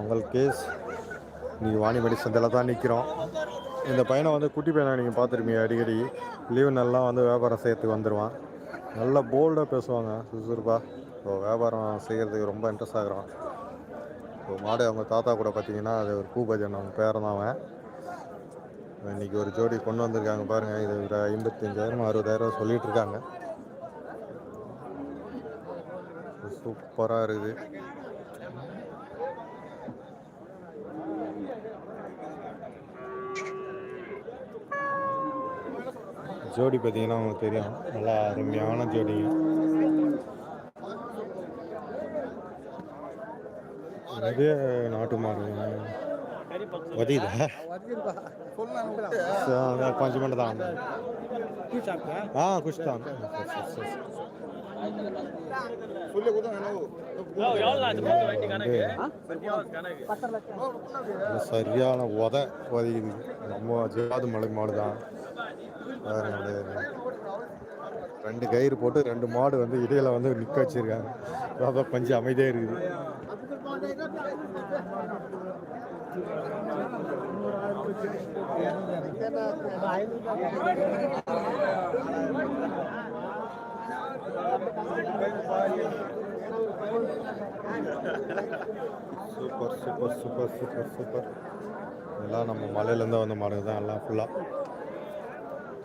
உங்கள் கேஸ் நீங்கள் வாணிமடி சந்தையில் தான் நிற்கிறோம் இந்த பையனை வந்து குட்டி பையனை நீங்கள் பார்த்துருப்பீங்க அடிக்கடி. லீவு நல்லா வந்து வியாபாரம் செய்யறதுக்கு வந்துடுவான் நல்லா போல்டாக பேசுவாங்க சுறுசுறுப்பாக இப்போ வியாபாரம் செய்கிறதுக்கு ரொம்ப இன்ட்ரெஸ்ட் ஆகுறான் இப்போ மாடு அவங்க தாத்தா கூட பார்த்தீங்கன்னா அது ஒரு பூபஜன் அவங்க பேரன் தான் அவன். இன்னைக்கு ஒரு ஜோடி கொண்டு வந்திருக்காங்க பாருங்கள் இது ஒரு ஐம்பத்தஞ்சாயிரம் அறுபதாயிரம் சொல்லிகிட்டு இருக்காங்க. சூப்பராக இருக்குது. ஜோடி பார்த்தீங்கன்னா உங்களுக்கு தெரியும். நல்லா அருமையான ஜோடி நிறைய நாட்டு மாறுங்க வதீதா? கொஞ்சம் தான். ஆ குஷ் தான். சரியான உத உதவி. நம்ம ஜாது மலை மாடு தான். பாருங்க ரெண்டு கயிறு போட்டு ரெண்டு மாடு வந்து இடையில வந்து நிக்க வச்சிருக்காங்க. அதான் பஞ்சு அமைதியா இருக்குது. Super super super super super. எல்லாம் நம்ம மலையிலேருந்து வந்த மாடுங்க தான் எல்லாம் ஃபுல்லாக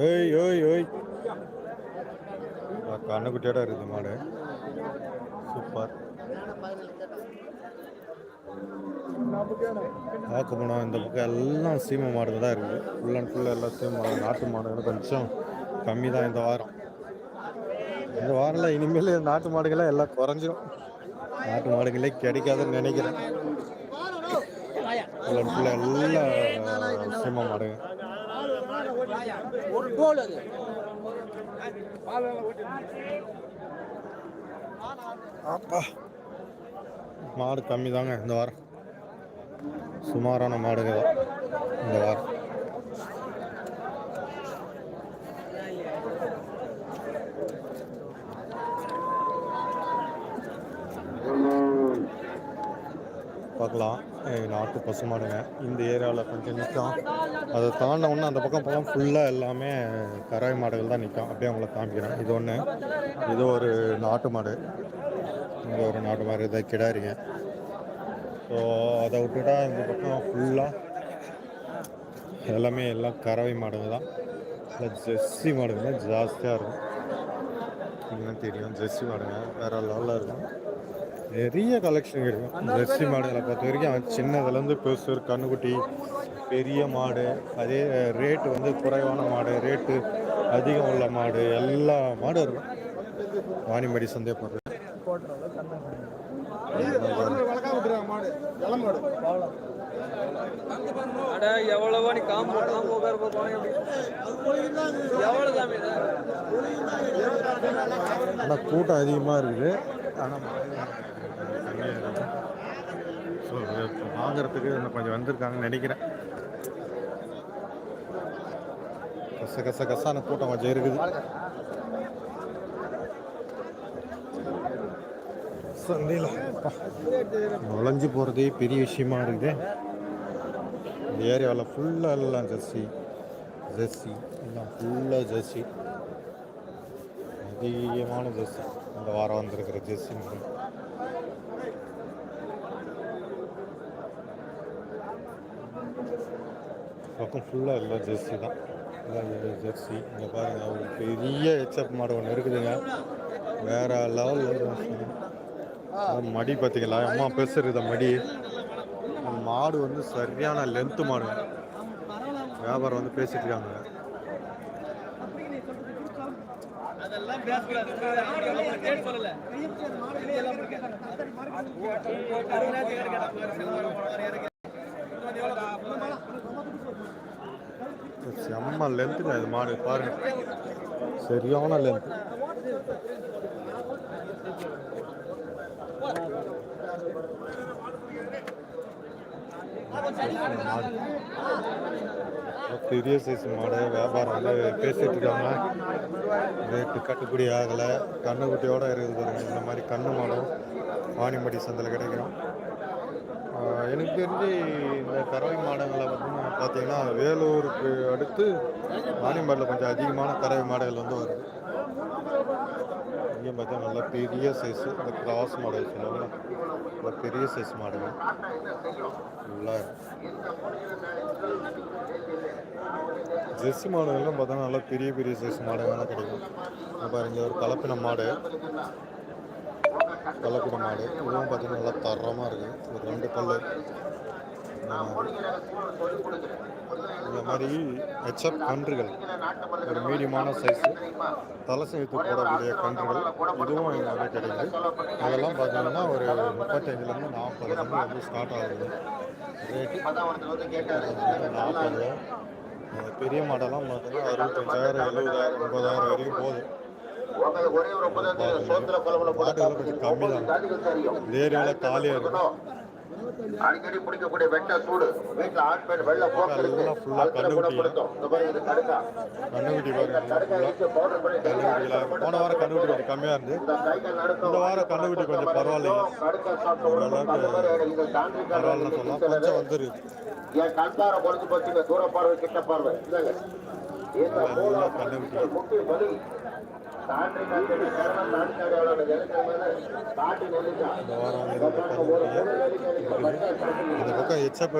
ஏய் ஓய் ஓய் கண்ணுக்குட்டியோட இருக்குது மாடு. சூப்பர். பார்க்க போனால் இந்த பக்கம் எல்லாம் சீமை மாடுங்க தான் இருக்குது. ஃபுல் அண்ட் ஃபுல்லாக எல்லாம் சீமை மாடு நாட்டு மாடுகளும் கொஞ்சம் கம்மி தான் இந்த வாரம். இந்த வாரம்ல இனிமேல் நாட்டு மாடுகள்லாம் எல்லாம் குறைஞ்சிரும். நாட்டு மாடுகளே கிடைக்காதுன்னு நினைக்கிறேன். ஃபுல் அண்ட் ஃபுல்லாக எல்லாம் சீமை மாடுங்க. ஒரு கோல் அது. அப்பா. மாடு கம்மி தாங்க இந்த வாரம். சுமாரான மாடுங்க தான் இந்த வாரம். பார்க்கலாம். நாட்டு பசு மாடுங்க இந்த ஏரியாவில் கொஞ்சம் நிற்கும். அதை தாண்ட அந்த பக்கம் போகலாம் ஃபுல்லாக எல்லாமே கராய் மாடுகள் தான் நிற்கும். அப்படியே அவங்கள காமிக்கிறேன். இது ஒன்று இது ஒரு நாட்டு மாடு. இங்கே ஒரு நாட்டு மாடு. இதை கிடாரிங்க. ஸோ அதை விட்டுட்டா இந்த பக்கம் ஃபுல்லாக எல்லாமே எல்லாம் கறவை மாடுங்க தான். இல்லை ஜெர்சி மாடுங்க. ஜாஸ்தியாக இருக்கும். என்ன தெரியும். ஜெர்சி மாடுங்க. வேறு லெவலில் இருக்கும். நிறைய கலெக்ஷன் இருக்கும் ஜெர்சி மாடுகளை பொறுத்த வரைக்கும் சின்னதுலேருந்து பெருசு கண்ணுக்குட்டி பெரிய மாடு அதே ரேட்டு வந்து குறைவான மாடு ரேட்டு அதிகம் உள்ள மாடு எல்லா மாடும் இருக்கும். வாணிமடி சந்தை எவ்வளவோ நீ காம்போ காம்போ போவாங்க எவ்வளவு சாமி ஆனால் கூட்டம் அதிகமாக இருக்குது. ஆனால் ஸோ வாங்குறதுக்கு இன்னும் கொஞ்சம் வந்திருக்காங்கன்னு நினைக்கிறேன். கச கச கசான கூட்டம் கொஞ்சம் இருக்குது. சந்தையில் நுழைஞ்சு போகிறதே பெரிய விஷயமா இருக்குது. இந்த ஏரியாவில் ஃபுல்லாக எல்லாம் ஜெர்சி ஜெர்சி எல்லாம் ஃபுல்லாக ஜெர்சி. அதிகமான ஜெர்சி இந்த வாரம் வந்திருக்கிற ஜெர்சி மாடு பக்கம் ஃபுல்லாக எல்லாம் ஜெர்சி தான். எல்லாம் ஜெர்சி இங்கே பாருங்கள் ஒரு பெரிய ஹெச்எப் மாடு ஒன்று இருக்குதுங்க. வேறு லெவலில் மடி பார்த்தீங்களா அம்மா பேசுறது மடி. மாடு வந்து சரியான லென்த்து மாடு வியாபாரம் வந்து பேசிட்டு இருக்காங்க. அதெல்லாம் பேசக்கூடாது கேட்டு சொல்லல. செம்ம லென்த்துங்க இது மாடு பாருங்க. சரியான லென்த் மாடு. பெரிய சைஸ் மாடு வியாபாரம் வந்து பேசிட்டு இருக்காங்க. ரேட்டு கட்டுப்படி ஆகலை. கண்ணுக்குட்டியோட இருக்குது இந்த மாதிரி கண்ணு மாடும் வாணிமடி சந்தையில் கிடைக்கும். எனக்கு தெரிஞ்சு இந்த கறவை மாடங்களை வந்து பார்த்தீங்கன்னா வேலூருக்கு அடுத்து வாணியம்பாடியில் கொஞ்சம் அதிகமான கறவை மாடுகள் வந்து வருது. இங்கேயும் பார்த்தா நல்ல பெரிய சைஸு இந்த கிராஸ் மாடல் சொல்லுவாங்க. நல்ல பெரிய சைஸ் மாடல் ஃபுல்லாக ஜெர்சி மாடுகள்லாம் பார்த்தோன்னா நல்லா பெரிய பெரிய சைஸ் மாடுகள்லாம் கிடைக்கும். இங்க பாருங்க ஒரு கலப்பின மாடு. கலப்பின மாடு. இதுவும் பார்த்தீங்கன்னா நல்லா தரமாக இருக்குது ஒரு ரெண்டு பல்லு. இந்த மாதிரி. ஹெச்எப் கன்றுகள். ஒரு மீடியமான சைஸு தலை சேர்த்து போடக்கூடிய கன்றுகள். இதுவும் வந்து கிடைக்குது. அதெல்லாம் பார்த்தீங்கன்னா ஒரு முப்பத்தஞ்சுலேருந்து நாற்பதுலேருந்து வந்து ஸ்டார்ட் ஆகுது. ரேட்டு நாற்பது. பெரிய மாடெல்லாம் பார்த்தீங்கன்னா அறுபத்தஞ்சாயிரம் எழுபதாயிரம் எண்பதாயிரம் வரைக்கும் போகுது. மாடுகள் கொஞ்சம் கம்மி தான் இந்த ஏரியாவில் காலியாக இருக்கும். அடிக்கடி பிடிக்கக்கூடிய வெட்ட சூடு. வீட்டுல ஆண் பெண் வெள்ள போக்குறது எல்லாம் ஃபுல்லாக கண்ணுக்குட்டி. இந்த பாருங்க இது கடுக்கா கண்ணுக்குட்டி பாருங்க ஃபுல்லாக பவுடர் பண்ணி போன வாரம் கண்ணுக்குட்டி கம்மியாக இருந்து இந்த வாரம் கண்ணுக்குட்டி கொஞ்சம் பரவாயில்லைங்க. கடுக்கா சாப்பிட்ட மாதிரி பரவாயில்லன்னு சொல்லலாம். கொஞ்சம் வந்துருது என் கண்பார குறைஞ்சு போச்சுங்க தூர பார்வை கிட்ட பார்வை இந்த மூலம் தாண்டி காட்டி கரணம்? தாண்டி காடி பக்கம் ஹெச்எப்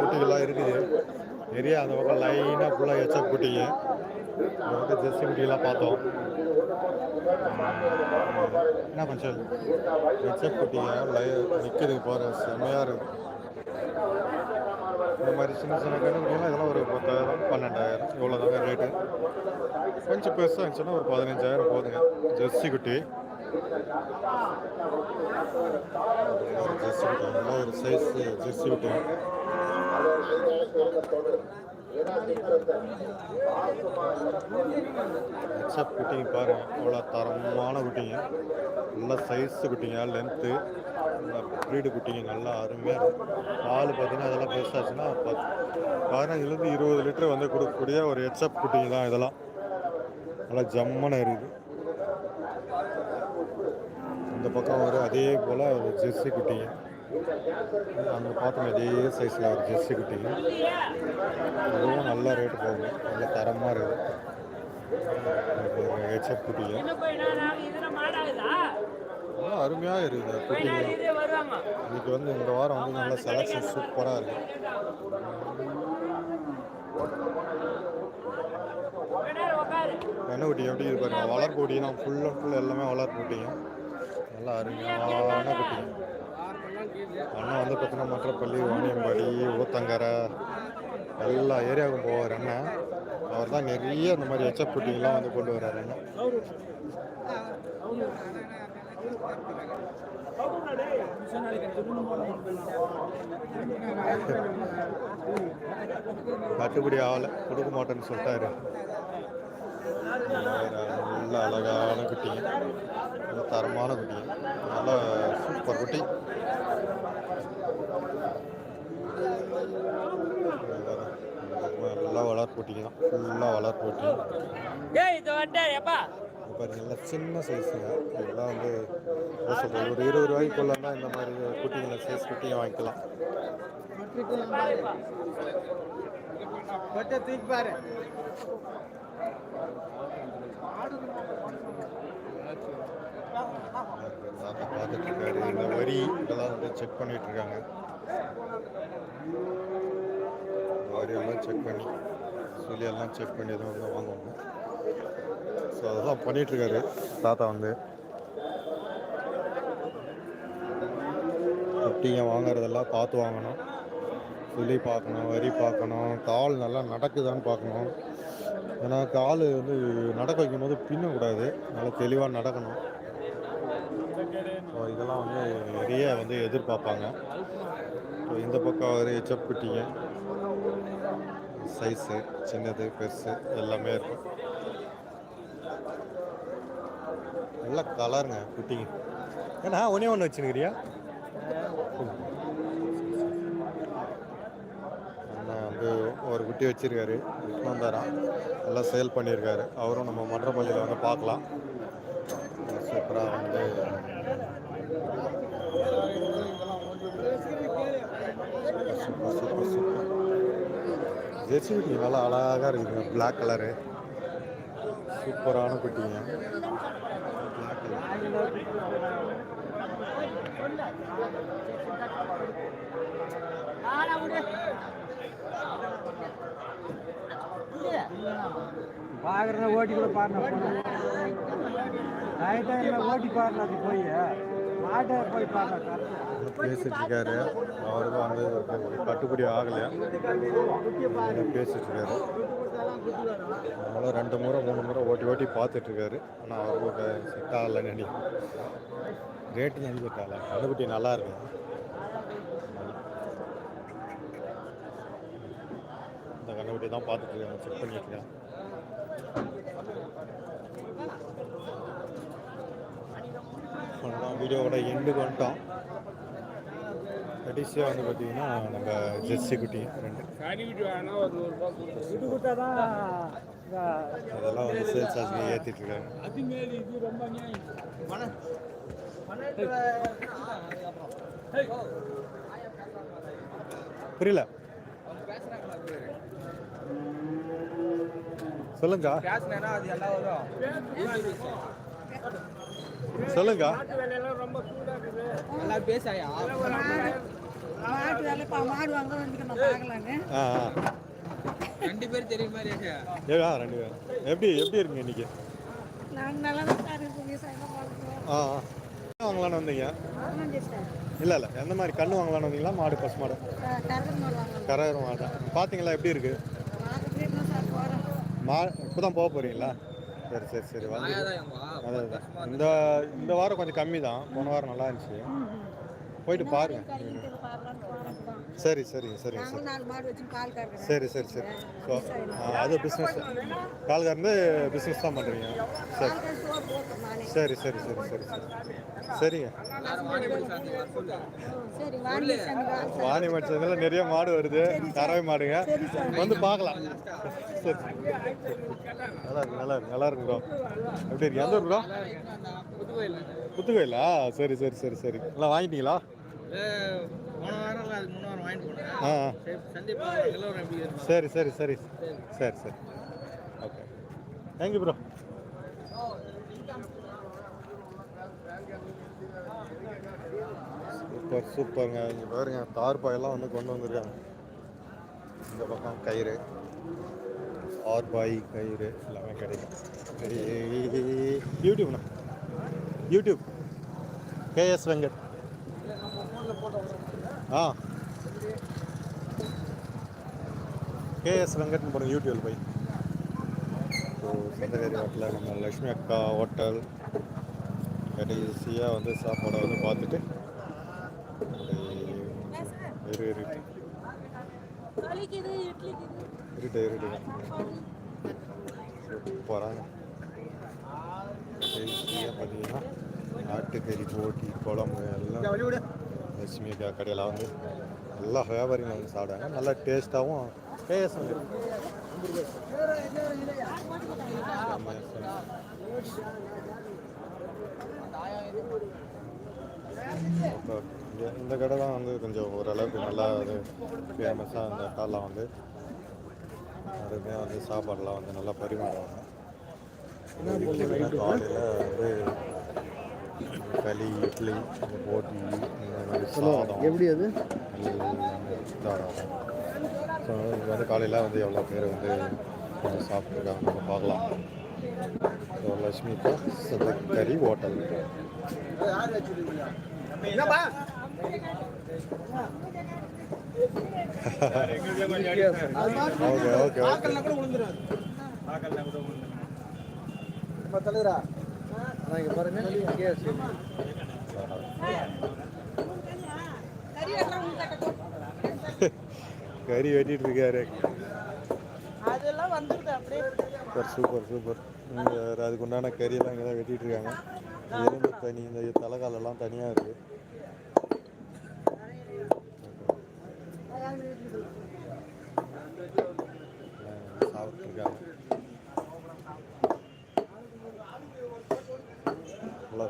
குட்டிகள்லாம் இருக்குது. நிறைய அந்த பக்கம் லைனாக ஃபுல்லாக ஹெச்எப் குட்டிங்க இங்க வந்து ஜெர்சி பார்த்தோம். என்ன கொஞ்சம் ஹெச்எப் குட்டிங்க லை நிற்குது போகிற செம்மையாக இருக்குது இந்த மாதிரி சின்ன சின்ன கண்ணுக்குட்டிலாம் இதெல்லாம் ஒரு பத்தாயிரம் பன்னெண்டாயிரம் இவ்வளோ தாங்க ரேட்டு கொஞ்சம் பெருசாக இருந்துச்சுன்னா ஒரு பதினஞ்சாயிரம் போகுதுங்க ஜெர்சி குட்டி. ஜெர்சி குட்டி. ஒரு சைஸ் ஜெர்சி குட்டி. ஹெச்எப் குட்டிங்க பாருங்க அவ்வளோ தரமான குட்டிங்க நல்லா சைஸு குட்டிங்க லென்த்து ப்ரீடு குட்டிங்க நல்லா அருமையாக இருக்கும் பால் பார்த்தீங்கன்னா அதெல்லாம் பெருசாச்சுன்னா பத் பதினஞ்சுலேருந்து இருபது லிட்டர் வந்து கொடுக்கக்கூடிய ஒரு ஹெச்எப் குட்டிங்க தான் இதெல்லாம் நல்லா ஜம்மன இருக்குது இந்த பக்கம் ஒரு அதே போல் ஒரு ஜெர்சி குட்டிங்க அங்கே பார்த்தோம் அதே சைஸில் ஒரு ஜெர்சி குட்டிங்க அதுவும் நல்ல ரேட்டு போகுங்க நல்ல தரமாக இருக்குது ஒரு ஹெச்எப் குட்டிங்க நல்லா அருமையாக இருக்குது குட்டிங்க இன்னைக்கு வந்து இந்த வாரம் வந்து நல்ல செலெக்ஷன் சூப்பராக இருக்குது கண்ணுக்குட்டி எப்படி இது பாருங்க. வளர்ப்பு குட்டினா ஃபுல் அண்ட் ஃபுல் எல்லாமே வளர்ப்பு குட்டிங்க. நல்லா அருமையான குட்டிங்க. அண்ணன் வந்து பார்த்தீங்கன்னா மற்றப்பள்ளி வாணியம்பாடி ஊத்தங்கரை எல்லா ஏரியாவுக்கும் போவார் அண்ணன் அவர் தான் நிறைய இந்த மாதிரி எச்ச குட்டிங்கெல்லாம் வந்து கொண்டு வர்றார் அண்ணன் கட்டுப்படி ஆகலை கொடுக்க மாட்டேன்னு சொல்லிட்டாரு. நல்ல அழகான குட்டிங்க நல்ல தரமான குட்டிங்க நல்ல சூப்பர் குட்டி. குட்டிங்க தான். ஃபுல்லாக வளர்ப்பு குட்டிங்க ஏய் இது வந்துட்டாரு எப்பா இது பாருங்க எல்லாம் சின்ன சைஸுங்க இதெல்லாம் வந்து ஒரு இருபது ரூபாய்க்குள்ளனா இந்த மாதிரி குட்டிங்களை சைஸ் குட்டிங்க வாங்கிக்கலாம். பார்த்துட்டு இருக்காரு இந்த வரி இதெல்லாம் வந்து செக் பண்ணிட்டு இருக்காங்க இந்த வரியெல்லாம் செக் பண்ணி சொல்லி எல்லாம் செக் பண்ணி தான் வந்து வாங்குவாங்க. ஸோ அதெல்லாம் பண்ணிகிட்ருக்காரு தாத்தா வந்து. குட்டிங்க வாங்குறதெல்லாம் பார்த்து வாங்கணும். சொல்லி பார்க்கணும் வரி பார்க்கணும் கால் நல்லா நடக்குதான்னு பார்க்கணும். ஏன்னா கால் வந்து நடக்க வைக்கும்போது பின்னக்கூடாது. நல்லா தெளிவாக நடக்கணும். ஸோ இதெல்லாம் வந்து நிறைய வந்து எதிர்பார்ப்பாங்க. ஸோ இந்த பக்கம் ஒரு செப் குட்டிங்க. சைஸு சின்னது பெருசு எல்லாமே இருக்கும். நல்ல கலருங்க குட்டிங்க ஏன்னா ஒன்றே ஒன்று வச்சுருக்கிறியா? அண்ணன் வந்து ஒரு குட்டி வச்சுருக்காரு விட்டு வந்தாராம் சேல் பண்ணியிருக்காரு அவரும் நம்ம மன்றப்பள்ளியில் வந்து பார்க்கலாம். சூப்பராக வந்து ஜெர்சி குட்டி நல்லா அழகாக இருக்குதுங்க பிளாக் கலரு சூப்பரான குட்டிங்க. பிளாக் கலர் பாக்குறத ஓட்டி கூட பாருங்க ஓட்டி பாருங்க அது போய். பேசிட்டுருக்காரு போய் அவருக்கும் வந்து கட்டுப்படி ஆகலையா பேசிட்டுருக்காரு. பேசிட்டு அதனால ரெண்டு முறை மூணு முறை ஓட்டி ஓட்டி பார்த்துட்ருக்காரு ஆனால் அவருக்கு செட் ஆகலைன்னு நினைக்கிறேன் ரேட்டு தான் செட் நல்லா இருக்கு. இந்த கண்டுபிடி தான் பார்த்துட்டு செக் பண்ணிட்டுருக்கேன் இருக்காங்க அவ்வளோதான் வீடியோவோட எண்டுக்கு வந்துட்டோம். கடைசியாக வந்து பார்த்தீங்கன்னா நம்ம ஜெர்சி குட்டி ரெண்டு. அதெல்லாம் வந்து சேல்ஸ் சார்ஜ் ஏற்றிட்டு இருக்காங்க. புரியல. சொல்லுங்க பேசினேன்னா அது எல்லாம் வரும் சொல்லுங்க. ரெண்டு இருக்கு ஏடா ரெண்டு பேரும் எப்படி எப்படி இருக்குங்க இன்னைக்கு? ஆ வாங்கலான்னு வந்தீங்க? இல்லை இல்லை. எந்த மாதிரி கண்ணு வாங்கலான்னு வந்தீங்களா? மாடு பசு மாடு? கருது மாடு பார்த்தீங்களா எப்படி இருக்கு? மா இப்போ தான் போக போகிறீங்களா சரி சரி சரி. வந்து அதான். இந்த இந்த வாரம் கொஞ்சம் கம்மி தான் போன வாரம் நல்லா இருந்துச்சு. போயிட்டு பாருங்க. சரி சரிங்க சரிங்க சரி. பால் கறக்குறேன். சரி சரி சரி. ஸோ அது பிஸ்னஸ் கால்காரந்து பிஸ்னஸ் தான் பண்ணுறீங்க சரி. கறந்து சரி சரி சரி சரி சரி. சரிங்க. சரி வாணி மச்சதுல நிறைய மாடு வருது. கறவை மாடுங்க. வந்து பார்க்கலாம். சரி. நல்லா இருக்கு நல்லா இருக்கு நல்லா இருக்கு ப்ரோ எப்படி இருக்கு? எந்த ப்ரோ புத்துக்கோயிலா? சரி சரி சரி சரி. எல்லாம் வாங்கிட்டீங்களா? ஆ. சரி சரி சரி சரி. சரி. சரி ஓகே தேங்க்யூ ப்ரோ சூப்பர் சூப்பருங்க இங்கே பாருங்க தார்பாயெல்லாம் வந்து கொண்டு வந்திருக்காங்க. இந்த பக்கம் கயிறு. ஆர்பாய் கயிறு எல்லாமே கிடைக்கும். யூடியூப்ண்ணா யூடியூப் கேஎஸ் வெங்கட் ஆ. கேஎஸ் வெங்கட்னு போடுங்க யூடியூப்ல போய். ஸோ சொந்தக்காரி ஹோட்டலில் நம்ம லக்ஷ்மி அக்கா ஹோட்டல். கடைசியாக வந்து சாப்பாடை வந்து பார்த்துட்டு அப்படியே இரு இரு களிக்குது இட்லிக்குது இருட்டு இருட்டு. சூப்பராங்க கடைசியாக பார்த்தீங்கன்னா ஆட்டுக்கறி போட்டி குழம்பு எல்லாம். லட்சுமி கடையில் வந்து. எல்லா வியாபாரிகளும் வந்து சாப்பிடுவாங்க நல்லா டேஸ்ட்டாகவும் கேஎஸ் வந்து இப்போ இந்த கடை தான் வந்து கொஞ்சம் ஓரளவுக்கு நல்லா அது ஃபேமஸாக அந்த காலெலாம் வந்து அருமையாக வந்து சாப்பாடெல்லாம் வந்து நல்லா பரிமாறுவாங்க. காலையில் வந்து களி இட்லி போட்டி சாதம். எப்படி அது? தாராளம் ஸோ இது வந்து காலையில் வந்து எவ்வளோ பேர் வந்து கொஞ்சம் சாப்பிட்ருக்காங்க நம்ம பார்க்கலாம். ஸோ லக்ஷ்மி கறி ஹோட்டல். Okay okay okay. தலைவரா? இங்கே கறி வெட்டிட்டு இருக்காரு. அதெல்லாம் வந்துருது அப்படியே. Super super super. இங்கே அதுக்கு உண்டான கறியெல்லாம் இங்கே தான் வெட்டிட்டு இருக்காங்க. எலும்பு தனி இந்த தலைகாலெல்லாம் தனியாக இருக்குது சாப்பிட்ருக்காங்க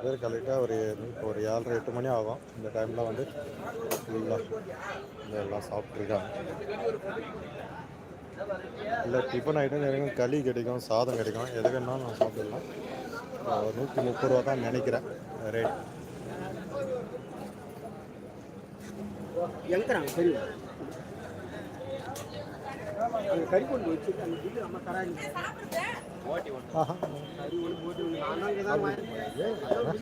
பேர் கரெக்டாக ஒரு ஒரு ஏழரை எட்டு மணி ஆகும். இந்த டைமில் வந்து ஃபுல்லாக இங்கே எல்லாம் சாப்பிட்ருக்காங்க இல்லை டிஃபன் ஐட்டம் கிடைக்கும் களி கிடைக்கும் சாதம் கிடைக்கும். எது வேணாலும் நான் சாப்பிடலாம். நூற்றி முப்பது ரூபா தான் நினைக்கிறேன் ரேட் கறி கொண்டு வச்சு அந்த பில்லு